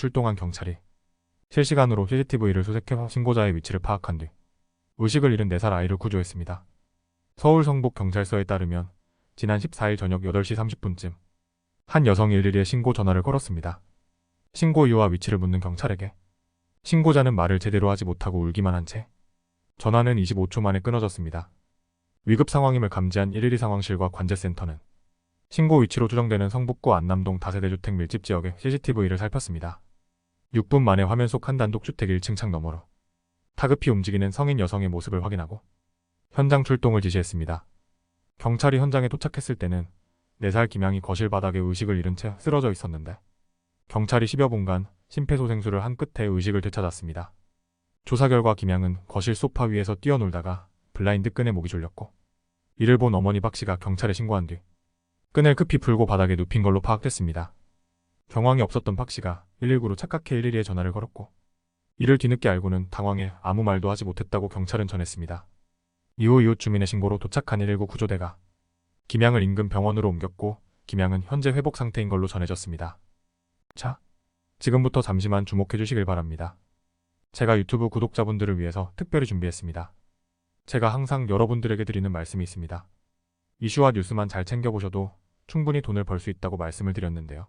출동한 경찰이 실시간으로 CCTV를 수색해 신고자의 위치를 파악한 뒤 의식을 잃은 4살 아이를 구조했습니다. 서울 성북 경찰서에 따르면 지난 14일 저녁 8시 30분쯤 한 여성이 112에 신고 전화를 걸었습니다. 신고 이유와 위치를 묻는 경찰에게 신고자는 말을 제대로 하지 못하고 울기만 한 채 전화는 25초 만에 끊어졌습니다. 위급 상황임을 감지한 112 상황실과 관제센터는 신고 위치로 추정되는 성북구 안남동 다세대 주택 밀집 지역의 CCTV를 살폈습니다. 6분 만에 화면 속 한 단독 주택 1층 창 너머로 다급히 움직이는 성인 여성의 모습을 확인하고 현장 출동을 지시했습니다. 경찰이 현장에 도착했을 때는 4살 김양이 거실 바닥에 의식을 잃은 채 쓰러져 있었는데 경찰이 10여 분간 심폐소생술을 한 끝에 의식을 되찾았습니다. 조사 결과 김양은 거실 소파 위에서 뛰어놀다가 블라인드 끈에 목이 졸렸고 이를 본 어머니 박 씨가 경찰에 신고한 뒤 끈을 급히 풀고 바닥에 눕힌 걸로 파악됐습니다. 경황이 없었던 박 씨가 119로 착각해 112에 전화를 걸었고 이를 뒤늦게 알고는 당황해 아무 말도 하지 못했다고 경찰은 전했습니다. 이후 이웃 주민의 신고로 도착한 119 구조대가 김양을 인근 병원으로 옮겼고 김양은 현재 회복 상태인 걸로 전해졌습니다. 자, 지금부터 잠시만 주목해 주시길 바랍니다. 제가 유튜브 구독자분들을 위해서 특별히 준비했습니다. 제가 항상 여러분들에게 드리는 말씀이 있습니다. 이슈와 뉴스만 잘 챙겨보셔도 충분히 돈을 벌 수 있다고 말씀을 드렸는데요.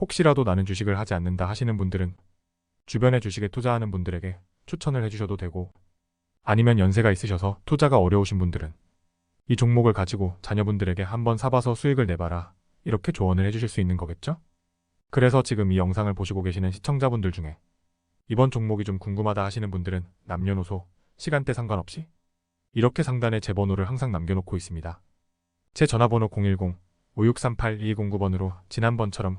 혹시라도 나는 주식을 하지 않는다 하시는 분들은 주변에 주식에 투자하는 분들에게 추천을 해주셔도 되고 아니면 연세가 있으셔서 투자가 어려우신 분들은 이 종목을 가지고 자녀분들에게 한번 사봐서 수익을 내봐라 이렇게 조언을 해주실 수 있는 거겠죠? 그래서 지금 이 영상을 보시고 계시는 시청자분들 중에 이번 종목이 좀 궁금하다 하시는 분들은 남녀노소, 시간대 상관없이 이렇게 상단에 제 번호를 항상 남겨놓고 있습니다. 제 전화번호 010-5638-2209번으로 지난번처럼